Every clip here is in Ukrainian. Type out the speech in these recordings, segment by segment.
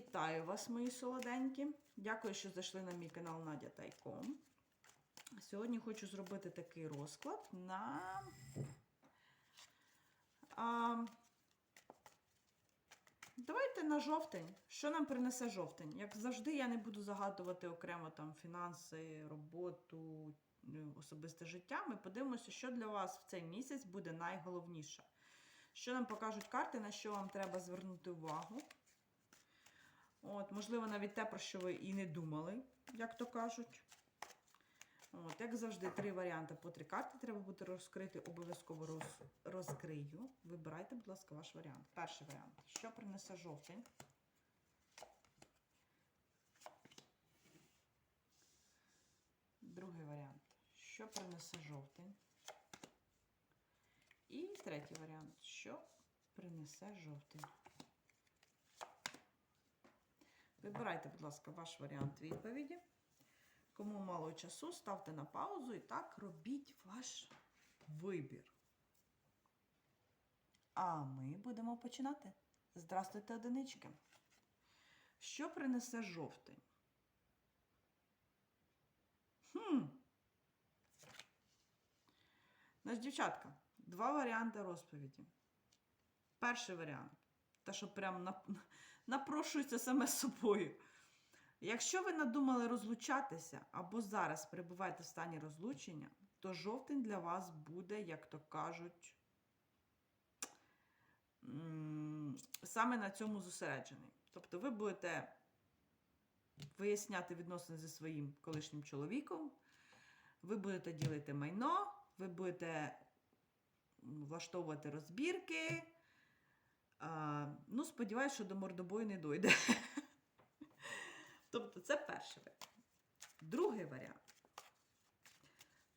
Вітаю вас, мої солоденькі. Дякую, що зайшли на мій канал Надя Тайком. Сьогодні хочу зробити такий розклад на. А, давайте на жовтень. Що нам принесе жовтень? Як завжди, я не буду загадувати окремо там фінанси, роботу, ну, особисте життя. Ми подивимося, що для вас в цей місяць буде найголовніше. Що нам покажуть карти, на що вам треба звернути увагу. От, Можливо, навіть те, про що ви і не думали, як то кажуть. От, Як завжди, три варіанти по три карти треба буде розкрити, обов'язково роз, розкрию. Вибирайте, будь ласка, ваш варіант. Перший варіант. Що принесе жовтень? Другий варіант. Що принесе жовтень? І третій варіант. Що принесе жовтень? Вибирайте, будь ласка, ваш варіант відповіді. Кому мало часу, ставте на паузу і так робіть ваш вибір. А ми будемо починати. Здравствуйте, одинички. Що принесе жовтень? Хм. Значить, дівчатка, два варіанти розповіді. Перший варіант. Те, що прям нап- напрошується саме собою. Якщо ви надумали розлучатися або зараз перебуваєте в стані розлучення, то жовтень для вас буде, як то кажуть, саме на цьому зосереджений. Тобто ви будете виясняти відносини зі своїм колишнім чоловіком, ви будете ділити майно, ви будете влаштовувати розбірки. Ну, сподіваюся, що до мордобою не дойде. Тобто, це перший варіант. Другий варіант.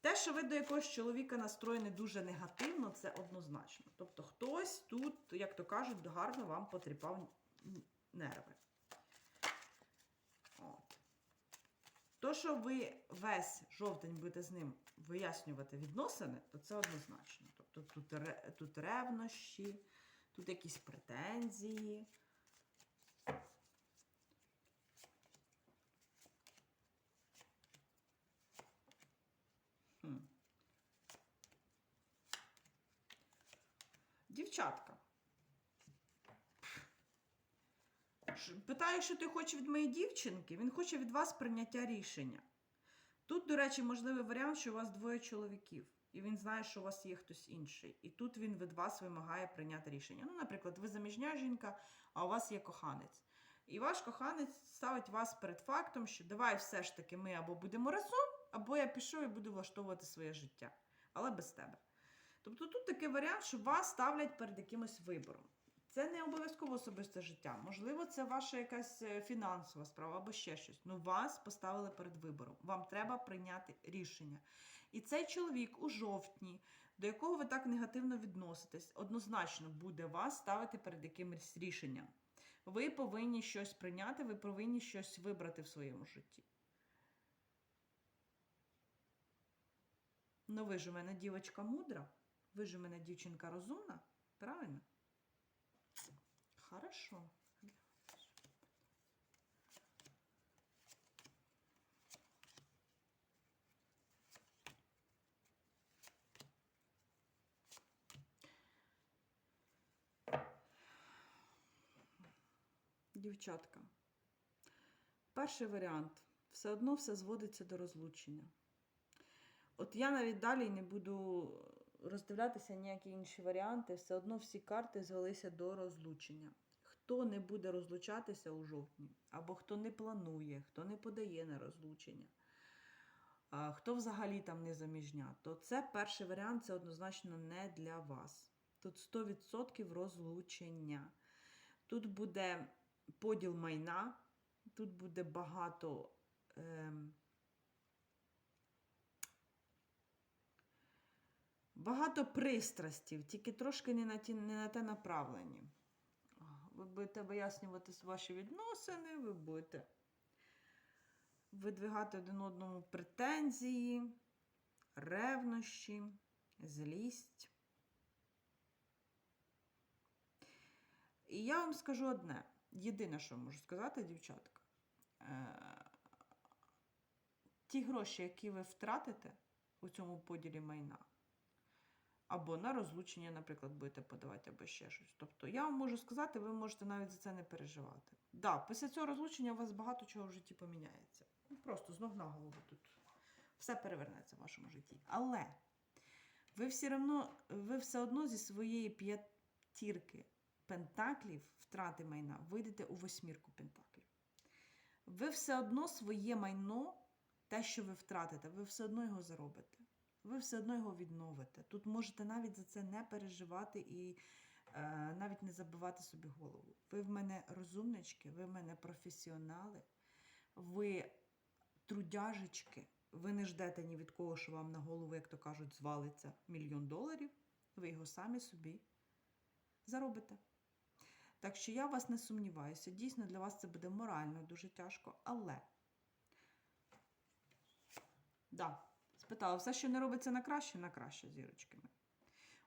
Те, що ви до якогось чоловіка настроєні дуже негативно, це однозначно. Тобто, хтось тут, як то кажуть, гарно вам потріпав нерви. От. То, що ви весь жовтень будете з ним вияснювати відносини, то це однозначно. Тобто тут, тут ревнощі, тут якісь претензії. Хм. Дівчатка. Питаю, що ти хочеш від моєї дівчинки. Він хоче від вас прийняття рішення. Тут, до речі, можливий варіант, що у вас двоє чоловіків, і він знає, що у вас є хтось інший. І тут він від вас вимагає прийняти рішення. Ну, наприклад, ви заміжня жінка, а у вас є коханець. І ваш коханець ставить вас перед фактом, що давай все ж таки ми або будемо разом, або я пішов і буду влаштовувати своє життя, але без тебе. Тобто тут такий варіант, що вас ставлять перед якимось вибором. Це не обов'язково особисте життя. Можливо, це ваша якась е, фінансова справа або ще щось. Ну, вас поставили перед вибором. Вам треба прийняти рішення. І цей чоловік у жовтні, до якого ви так негативно відноситесь, однозначно буде вас ставити перед якимось рішенням. Ви повинні щось прийняти, ви повинні щось вибрати в своєму житті. Ну, ви ж у мене дівчинка мудра, ви ж у мене дівчинка розумна, правильно? Хорошо. Дівчатка. Перший варіант. Все одно все зводиться до розлучення. От я навіть далі не буду роздивлятися ніякі інші варіанти, все одно всі карти звелися до розлучення. Хто не буде розлучатися у жовтні, або хто не планує, хто не подає на розлучення, хто взагалі там не заміжня, то це перший варіант це однозначно не для вас. Тут 100% розлучення. Тут буде поділ майна, тут буде багато. Ем, Багато пристрастів, тільки трошки не на, ті, не на те направлені. Ви будете вияснювати ваші відносини, ви будете видвигати один одному претензії, ревнощі, злість. І я вам скажу одне: єдине, що можу сказати, дівчатка, е, ті гроші, які ви втратите у цьому поділі майна, або на розлучення, наприклад, будете подавати, або ще щось. Тобто, я вам можу сказати, ви можете навіть за це не переживати. Да, після цього розлучення у вас багато чого в житті поміняється. Ну, Просто з ног на голову тут все перевернеться в вашому житті. Але ви все одно, ви все одно зі своєї п'ятірки пентаклів втрати майна вийдете у восьмірку пентаклів. Ви все одно своє майно, те, що ви втратите, ви все одно його заробите. Ви все одно його відновите. Тут можете навіть за це не переживати і е, навіть не забивати собі голову. Ви в мене розумнички, ви в мене професіонали, ви трудяжечки. Ви не ждете ні від кого, що вам на голову, як то кажуть, звалиться мільйон доларів. Ви його самі собі заробите. Так що я вас не сумніваюся. Дійсно, для вас це буде морально дуже тяжко, але. Да, спитала, все, що не робиться на краще, на краще, зірочки. мої.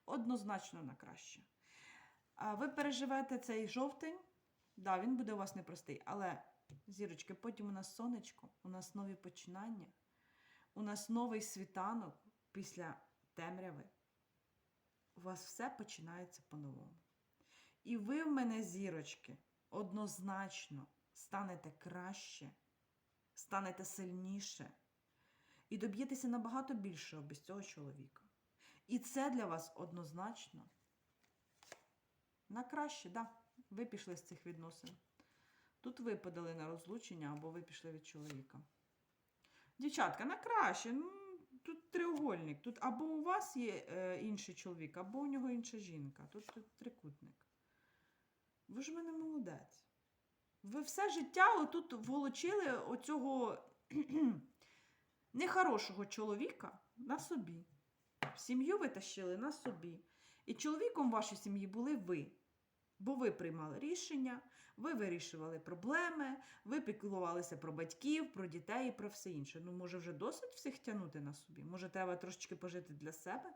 Однозначно на краще. А ви переживете цей жовтень, да, він буде у вас непростий, але, зірочки, потім у нас сонечко, у нас нові починання, у нас новий світанок після темряви. У вас все починається по-новому. І ви в мене, зірочки, однозначно станете краще, станете сильніше і доб'єтеся набагато більшого без цього чоловіка. І це для вас однозначно на краще, да. Ви пішли з цих відносин. Тут ви подали на розлучення або ви пішли від чоловіка. Дівчатка, на краще. Ну, тут треугольник. Тут або у вас є е, інший чоловік, або у нього інша жінка. Тут, тут трикутник. Ви ж мене молодець. Ви все життя отут волочили оцього нехорошого чоловіка на собі. Сім'ю ви тащили на собі. І чоловіком в вашій сім'ї були ви. Бо ви приймали рішення, ви вирішували проблеми, ви піклувалися про батьків, про дітей і про все інше. Ну, може, вже досить всіх тягнути на собі? Може, треба трошечки пожити для себе?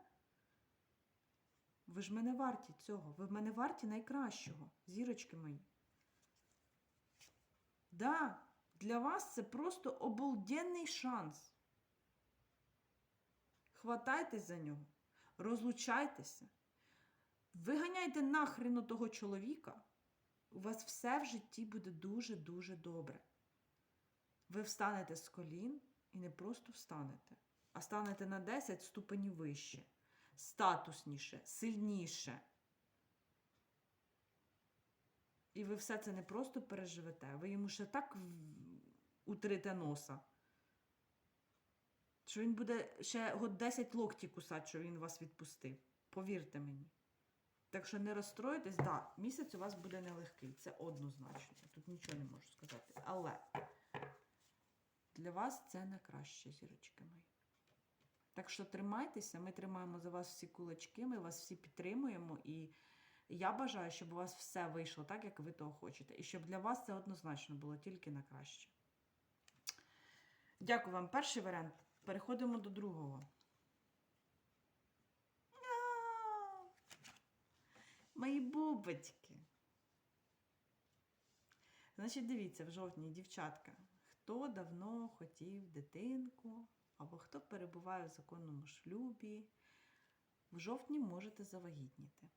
Ви ж мене варті цього. Ви в мене варті найкращого, зірочки мої. Да, для вас це просто обалденний шанс. Хватайтесь за нього, розлучайтеся, виганяйте нахрен того чоловіка. У вас все в житті буде дуже-дуже добре. Ви встанете з колін і не просто встанете, а станете на 10 ступенів вище, статусніше, сильніше. І ви все це не просто переживете, ви йому ще так утрите носа, що він буде ще год 10 локті кусати, що він вас відпустив. Повірте мені. Так що не розстроїтесь, да, місяць у вас буде нелегкий, це однозначно. Тут нічого не можу сказати. Але для вас це на краще, зірочки мої. Так що тримайтеся, ми тримаємо за вас всі кулачки, ми вас всі підтримуємо. І я бажаю, щоб у вас все вийшло так, як ви того хочете. І щоб для вас це однозначно було тільки на краще. Дякую вам. Перший варіант. Переходимо до другого. Мої бубочки. Значить, дивіться, в жовтні, дівчатка, хто давно хотів дитинку, або хто перебуває в законному шлюбі, в жовтні можете завагітніти.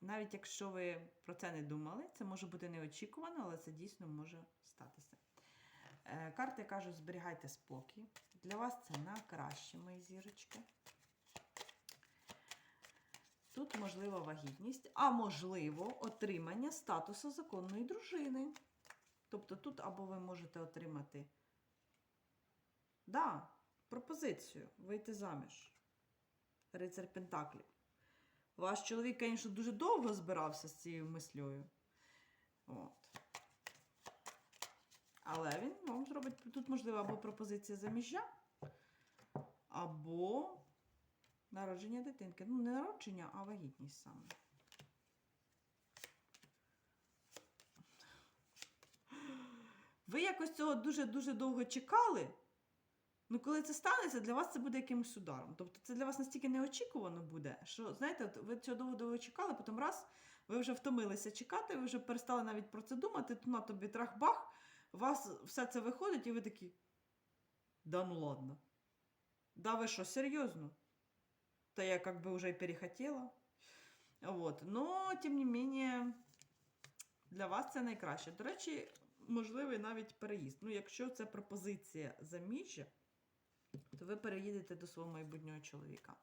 Навіть якщо ви про це не думали, це може бути неочікувано, але це дійсно може статися. Е, Карти кажуть, зберігайте спокій. Для вас це на краще, мої зірочки. Тут можлива вагітність, а можливо отримання статусу законної дружини. Тобто тут або ви можете отримати да, пропозицію вийти заміж. Рицар Пентаклів. Ваш чоловік, звісно, дуже довго збирався з цією мислею. От. Але він вам зробить тут, можливо, або пропозиція заміжжя, або народження дитинки. Ну, не народження, а вагітність саме. Ви якось цього дуже-дуже довго чекали. Ну, коли це станеться, для вас це буде якимось ударом. Тобто це для вас настільки неочікувано буде, що, знаєте, от ви цього довго довго чекали, потім раз Ви вже втомилися чекати, ви вже перестали навіть про це думати, то на тобі трах-бах, у вас все це виходить, і ви такі. Да ну ладно. Да ви що, серйозно? Та я как бы уже и перехотіла. Вот. Но, тим не менее, для вас це найкраще. До речі, можливий навіть переїзд. Ну, якщо це пропозиція заміжжя, то ви переїдете до свого майбутнього чоловіка.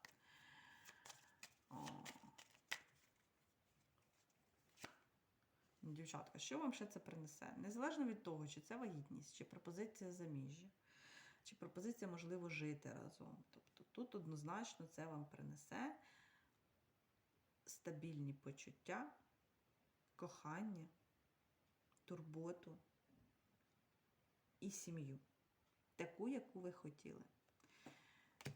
О. Дівчатка, що вам ще це принесе? Незалежно від того, чи це вагітність, чи пропозиція заміжжя, чи пропозиція, можливо, жити разом. Тобто тут однозначно це вам принесе стабільні почуття, кохання, турботу і сім'ю. Таку, яку ви хотіли.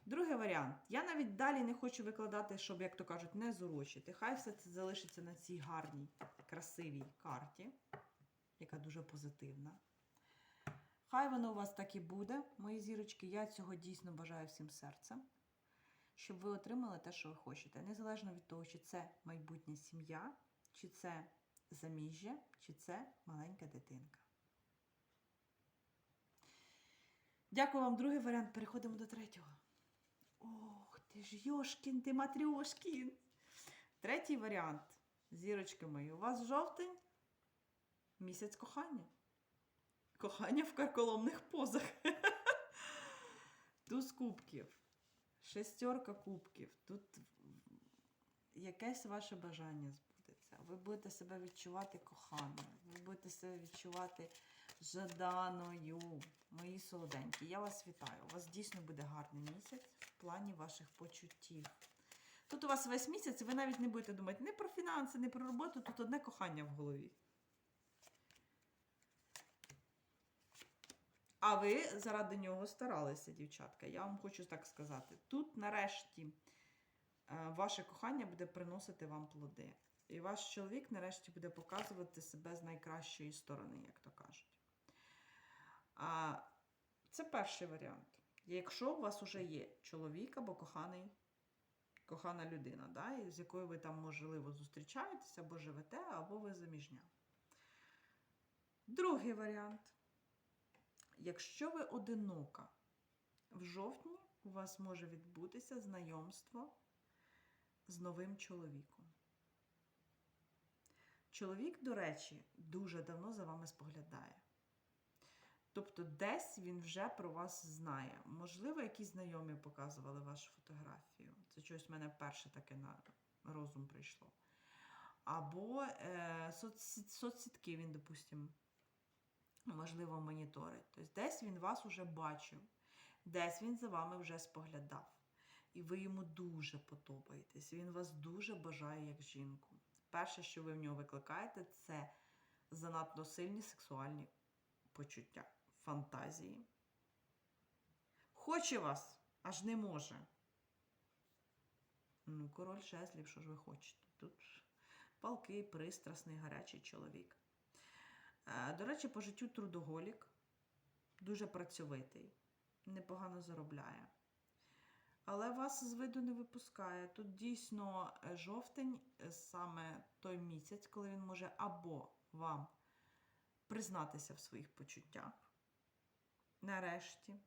Другий варіант. Я навіть далі не хочу викладати, щоб, як то кажуть, не зурочити. Хай все це залишиться на цій гарній, красивій карті, яка дуже позитивна. Хай воно у вас так і буде, мої зірочки. Я цього дійсно бажаю всім серцем, щоб ви отримали те, що ви хочете. Незалежно від того, чи це майбутня сім'я, чи це заміжжя, чи це маленька дитинка. Дякую вам, другий варіант. Переходимо до третього. Ти ж Йошкін, ти Матрьошкін. Третій варіант. Зірочки мої, у вас жовтень місяць кохання. Кохання в карколомних позах. Туз кубків, шестерка кубків. Тут якесь ваше бажання збудеться. Ви будете себе відчувати коханою, ви будете себе відчувати жаданою. Мої солоденькі, я вас вітаю. У вас дійсно буде гарний місяць в плані ваших почуттів. Тут у вас весь місяць, і ви навіть не будете думати не про фінанси, не про роботу, тут одне кохання в голові. А ви заради нього старалися, дівчатка. Я вам хочу так сказати. Тут, нарешті, е, ваше кохання буде приносити вам плоди. І ваш чоловік, нарешті, буде показувати себе з найкращої сторони, як то кажуть. Це перший варіант. Якщо у вас вже є чоловік або коханий, кохана людина, да, з якою ви там, можливо, зустрічаєтеся, або живете, або ви заміжня. Другий варіант. Якщо ви одинока, в жовтні у вас може відбутися знайомство з новим чоловіком. Чоловік, до речі, дуже давно за вами споглядає. Тобто, десь він вже про вас знає. Можливо, якісь знайомі показували вашу фотографію. Це щось в мене перше таке на розум прийшло. Або е, соцсі- соцсітки він, допустимо, можливо, моніторить. Тобто, десь він вас уже бачив, десь він за вами вже споглядав. І ви йому дуже подобаєтесь. Він вас дуже бажає як жінку. Перше, що ви в нього викликаєте, це занадто сильні сексуальні почуття, фантазії. Хоче вас, аж не може. Ну, король жезлів, що ж ви хочете? Тут палкий, пристрасний, гарячий чоловік. Е, До речі, по життю трудоголік, дуже працьовитий, непогано заробляє. Але вас з виду не випускає. Тут дійсно е, жовтень е, саме той місяць, коли він може або вам признатися в своїх почуттях, нарешті,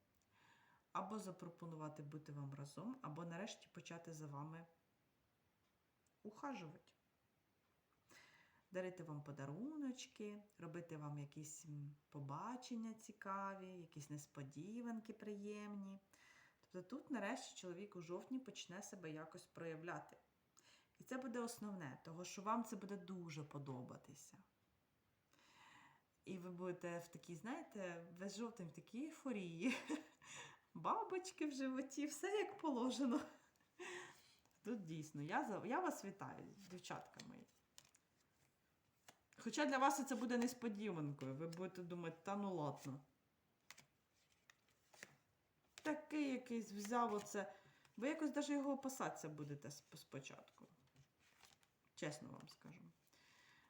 або запропонувати бути вам разом, або нарешті почати за вами ухажувати. Дарити вам подаруночки, робити вам якісь побачення цікаві, якісь несподіванки приємні. Тобто тут, нарешті, чоловік у жовтні почне себе якось проявляти. І це буде основне, того що вам це буде дуже подобатися. І ви будете в такій, знаєте, весь жовтень в такій ейфорії. Бабочки в животі, все як положено. Тут дійсно, я, я вас вітаю, дівчатка мої. Хоча для вас це буде несподіванкою. Ви будете думати, та ну ладно. Такий якийсь взяв оце. Ви якось навіть його опасатися будете спочатку. Чесно вам скажу.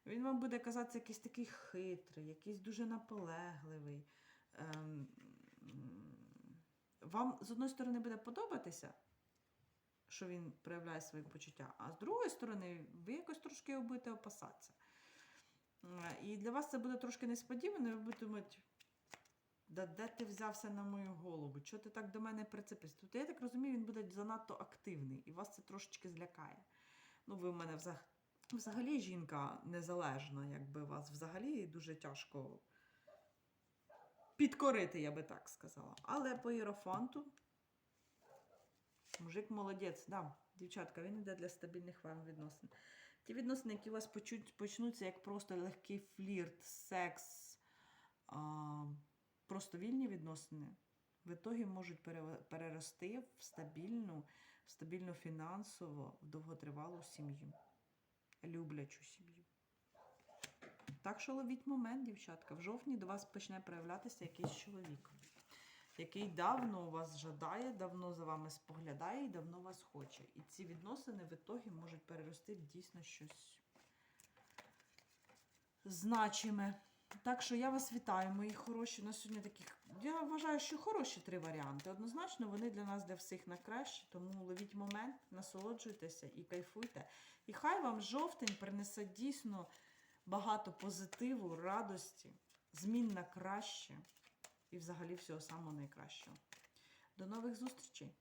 Він вам буде казатися якийсь такий хитрий, якийсь дуже наполегливий. Ем, вам з одної сторони буде подобатися, що він проявляє свої почуття. А з другої сторони, ви якось трошки його будете опасатися. Е, І для вас це буде трошки несподівано, ви будете думати, да де ти взявся на мою голову? Чого ти так до мене прицепився? Тобто, я так розумію, він буде занадто активний, і вас це трошечки злякає. Ну, ви в мене взагалі, взагалі жінка незалежна, якби вас взагалі дуже тяжко підкорити, я би так сказала. Але по іерофанту мужик молодець, да, дівчатка, він йде для стабільних вам відносин. Ті відносини, які у вас почуть, почнуться як просто легкий флірт, секс, а, просто вільні відносини, в ітогі можуть перерости в стабільну, в стабільну фінансово, в довготривалу сім'ю, люблячу сім'ю. Так що ловіть момент, дівчатка. В жовтні до вас почне проявлятися якийсь чоловік, який давно вас жадає, давно за вами споглядає і давно вас хоче. І ці відносини в ітогі можуть перерости в дійсно щось значиме. Так що я вас вітаю, мої хороші. На сьогодні таких. Я вважаю, що хороші три варіанти. Однозначно, вони для нас, для всіх на краще. Тому ловіть момент, насолоджуйтеся і кайфуйте. І хай вам жовтень принесе дійсно багато позитиву, радості, змін на краще і взагалі всього самого найкращого. До нових зустрічей!